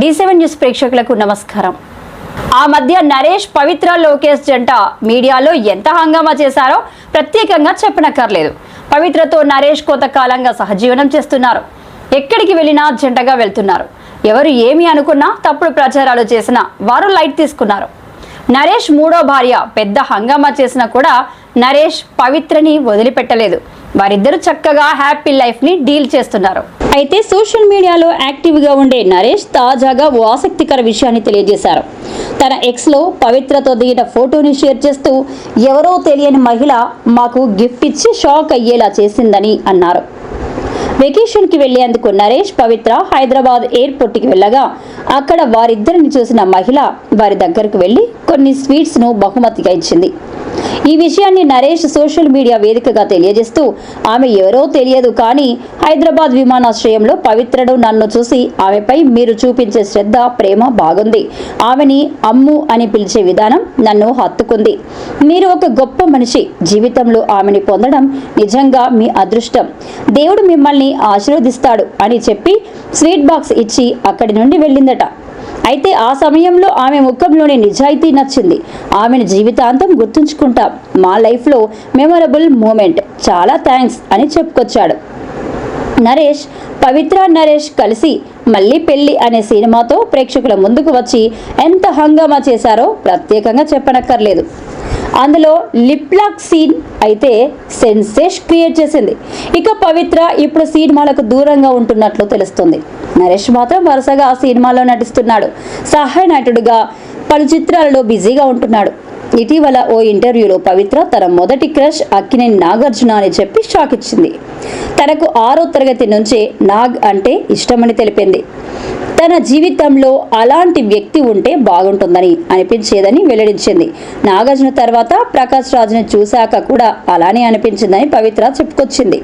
D seven news ప్రేక్షకులకు నమస్కారం. ఆ మధ్య నరేష్ పవిత్ర లోకేష్ జంట మీడియాలో ఎంత హంగామా చేశారో ప్రత్యేకంగా చెప్పనక్కర్లేదు. పవిత్రతో నరేష్ కొంతకాలంగా సహజీవనం చేస్తున్నారు. ఎక్కడికి వెళ్ళినా జంటగా వెళ్తున్నారు. ఎవరు ఏమి అనుకున్నా తప్పుడు ప్రచారాలు చేసినా వారు లైట్ తీసుకున్నారు. నరేష్ మూడో భార్య పెద్ద హంగామా చేసినా కూడా నరేష్ పవిత్రని వదిలిపెట్టలేదు. వారిద్దరూ చక్కగా హ్యాపీ లైఫ్ని డీల్ చేస్తున్నారు. అయితే సోషల్ మీడియాలో యాక్టివ్గా ఉండే నరేష్ తాజాగా ఓ ఆసక్తికర విషయాన్ని తెలియజేశారు. తన ఎక్స్లో పవిత్రతో దిగిన ఫోటోని షేర్ చేస్తూ ఎవరో తెలియని మహిళ మాకు గిఫ్ట్ ఇచ్చి షాక్ అయ్యేలా చేసిందని అన్నారు. వెకేషన్కి వెళ్ళేందుకు నరేష్ పవిత్ర హైదరాబాద్ ఎయిర్పోర్ట్కి వెళ్ళగా అక్కడ వారిద్దరిని చూసిన మహిళ వారి దగ్గరకు వెళ్ళి కొన్ని స్వీట్స్ను బహుమతిగా ఇచ్చింది. ఈ విషయాన్ని నరేష్ సోషల్ మీడియా వేదికగా తెలియజేస్తూ ఆమె ఎవరో తెలియదు కానీ హైదరాబాద్ విమానాశ్రయంలో పవిత్రడు నన్ను చూసి ఆమెపై మీరు చూపించే శ్రద్ధ ప్రేమ బాగుంది. ఆమెని అమ్ము అని పిలిచే విధానం నన్ను హత్తుకుంది. మీరు ఒక గొప్ప మనిషి. జీవితంలో ఆమెని పొందడం నిజంగా మీ అదృష్టం. దేవుడు మిమ్మల్ని ఆశీర్వదిస్తాడు అని చెప్పి స్వీట్ బాక్స్ ఇచ్చి అక్కడి నుండి వెళ్ళిందట. అయితే ఆ సమయంలో ఆమె ముఖంలోని నిజాయితీ నచ్చింది. ఆమెను జీవితాంతం గుర్తుంచుకుంటాం. మా లైఫ్లో మెమొరబుల్ మూమెంట్. చాలా థ్యాంక్స్ అని చెప్పుకొచ్చాడు. నరేష్ పవిత్ర నరేష్ కలిసి మళ్ళీ పెళ్ళి అనే సినిమాతో ప్రేక్షకుల ముందుకు వచ్చి ఎంత హంగామా చేశారో ప్రత్యేకంగా చెప్పనక్కర్లేదు. అందులో లిప్ సీన్ అయితే సెన్సేష్ క్రియేట్ చేసింది. ఇక పవిత్ర ఇప్పుడు సినిమాలకు దూరంగా ఉంటున్నట్లు తెలుస్తుంది. నరేష్ మాత్రం వరుసగా ఆ సినిమాలో నటిస్తున్నాడు. సహాయ నటుడుగా పలు చిత్రాలలో బిజీగా ఉంటున్నాడు. ఇటీవల ఓ ఇంటర్వ్యూలో పవిత్ర తన మొదటి క్రష్ అక్కినేని నాగార్జున అని చెప్పి షాక్ ఇచ్చింది. తనకు ఆరో తరగతి నుంచే నాగ్ అంటే ఇష్టమని తెలిపింది. తన జీవితంలో అలాంటి వ్యక్తి ఉంటే బాగుంటుందని అనిపించేదని వెల్లడించింది. నాగార్జున తర్వాత ప్రకాష్ రాజ్ని చూశాక కూడా అలానే అనిపించిందని పవిత్ర చెప్పుకొచ్చింది.